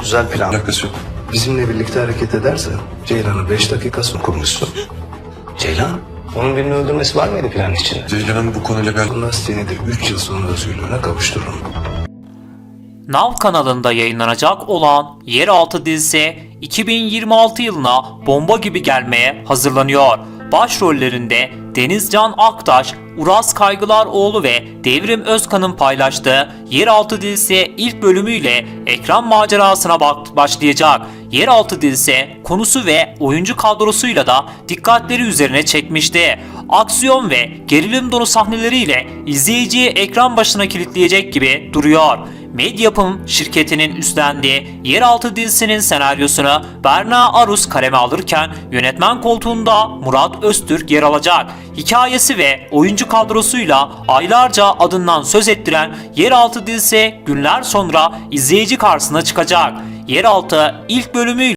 Güzel plan. Alakası yok. Bizimle birlikte hareket ederse Ceylan'ı 5 dakika sonra kurmuşsun. Ceylan? Onun birini öldürmesi var mıydı plan içinde? Ceylan'ın bu konuyla ben... Bunlar seni de 3 yıl sonra özgürlüğüne kavuştururum. Nav kanalında yayınlanacak olan Yeraltı dizisi 2026 yılına bomba gibi gelmeye hazırlanıyor. Başrollerinde Denizcan Aktaş, Uras Kaygılaroğlu ve Devrim Özkan'ın paylaştığı Yeraltı dizisi ilk bölümüyle ekran macerasına başlayacak. Yeraltı dizisi konusu ve oyuncu kadrosuyla da dikkatleri üzerine çekmişti. Aksiyon ve gerilim dolu sahneleriyle izleyiciyi ekran başına kilitleyecek gibi duruyor. Medyapım şirketinin üstlendiği Yeraltı dizisinin senaryosunu Berna Arus kaleme alırken yönetmen koltuğunda Murat Öztürk yer alacak. Hikayesi ve oyuncu kadrosuyla aylarca adından söz ettiren Yeraltı dizisi günler sonra izleyici karşısına çıkacak. Yeraltı ilk bölümüyle